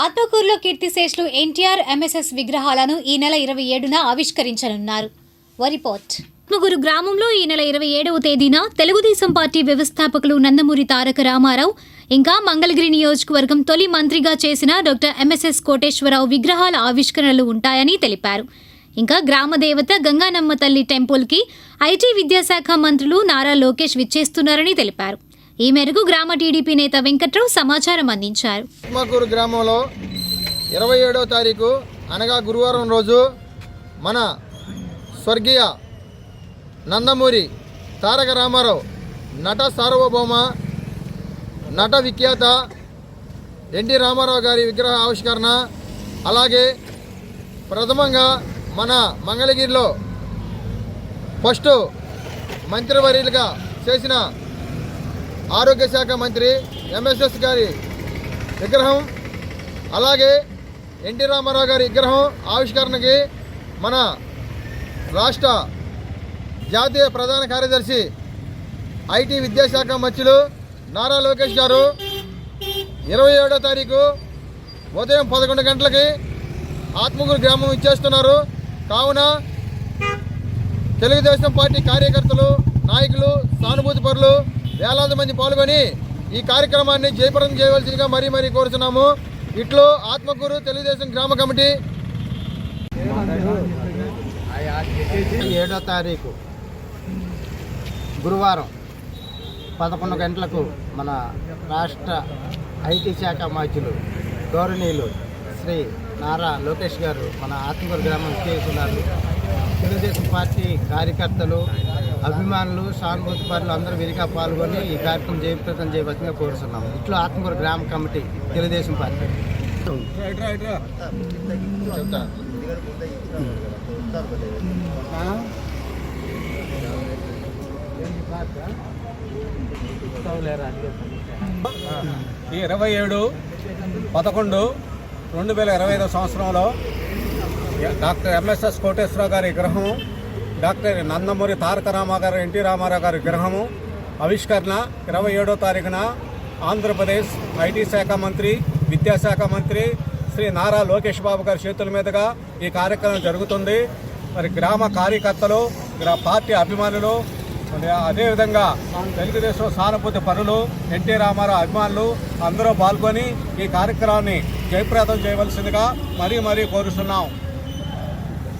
ఆత్మకూరులో కీర్తిశేషులు ఎన్టీఆర్ ఎంఎస్ఎస్ విగ్రహాలను ఈ నెల ఇరవై ఏడున ఆవిష్కరించనున్నారు. వరిపోర్ట్ ఆత్మగురు గ్రామంలో ఈ నెల ఇరవై ఏడవ తేదీన తెలుగుదేశం పార్టీ వ్యవస్థాపకులు నందమూరి తారక రామారావు ఇంకా మంగళగిరి నియోజకవర్గం తొలి మంత్రిగా చేసిన డాక్టర్ ఎంఎస్ఎస్ కోటేశ్వరరావు విగ్రహాల ఆవిష్కరణలు ఉంటాయని తెలిపారు. ఇంకా గ్రామ దేవత గంగానమ్మ తల్లి టెంపుల్కి ఐటీ విద్యాశాఖ మంత్రులు నారా లోకేష్ విచ్చేస్తున్నారని తెలిపారు. ఈ మేరకు గ్రామ టీడీపీ నేత వెంకట్రావు సమాచారం అందించారు. ఆత్మకూరు గ్రామంలో ఇరవై ఏడవ తారీఖు అనగా గురువారం రోజు మన స్వర్గీయ నందమూరి తారక రామారావు నట సార్వభౌమ నట విఖ్యాత ఎన్టీ రామారావు గారి విగ్రహ ఆవిష్కరణ అలాగే ప్రథమంగా మన మంగళగిరిలో ఫస్ట్ మంత్రివర్యులుగా చేసిన ఆరోగ్య శాఖ మంత్రి ఎంఎస్ఎస్ గారి విగ్రహం అలాగే ఎన్టీ రామారావు గారి విగ్రహం ఆవిష్కరణకి మన రాష్ట్ర జాతీయ ప్రధాన కార్యదర్శి ఐటీ విద్యాశాఖ మంత్రులు నారా లోకేష్ గారు ఇరవై ఏడో తారీఖు ఉదయం పదకొండు గంటలకి ఆత్మగురు గ్రామం ఇచ్చేస్తున్నారు. కావున తెలుగుదేశం పార్టీ కార్యకర్తలు నాయకులు సానుభూతి పరులు వేలాది మంది పాల్గొని ఈ కార్యక్రమాన్ని జయప్రదం చేయవలసిందిగా మరీ మరీ కోరుతున్నాము ఇట్లో ఆత్మకూరు తెలుగుదేశం గ్రామ కమిటీ ఏడో తారీఖు గురువారం పదకొండు గంటలకు మన రాష్ట్ర ఐటీ శాఖ మంత్రులు గౌరవనీయులు శ్రీ నారా లోకేష్ గారు మన ఆత్మకూరు గ్రామం చేస్తున్నారు. తెలుగుదేశం పార్టీ కార్యకర్తలు అభిమానులు సానుభూతి పనులు అందరూ విరిగా పాల్గొని ఈ కార్యక్రమం జయప్రదం చేయవలసిందిగా కోరుతున్నాము ఇట్లా ఆత్మకూరు గ్రామ కమిటీ తెలుగుదేశం పార్టీ. ఇరవై ఏడు పదకొండు రెండు వేల ఇరవై ఐదో సంవత్సరంలో డాక్టర్ ఎంఎస్ఎస్ కోటేశ్వరరావు గారి విగ్రహం డాక్టర్ నందమూరి తారక రామారావు గారు ఎన్టీ రామారావు గారి విగ్రహము ఆవిష్కరణ ఇరవై ఏడో తారీఖున ఆంధ్రప్రదేశ్ ఐటీ శాఖ మంత్రి విద్యాశాఖ మంత్రి శ్రీ నారా లోకేష్ బాబు గారి చేతుల మీదుగా ఈ కార్యక్రమం జరుగుతుంది. మరి గ్రామ కార్యకర్తలు గ్రా పార్టీ అభిమానులు అదేవిధంగా తెలుగుదేశం సానుభూతి పనులు ఎన్టీ రామారావు అభిమానులు అందరూ పాల్గొని ఈ కార్యక్రమాన్ని జయప్రదం చేయవలసిందిగా మరీ మరీ కోరుస్తున్నాం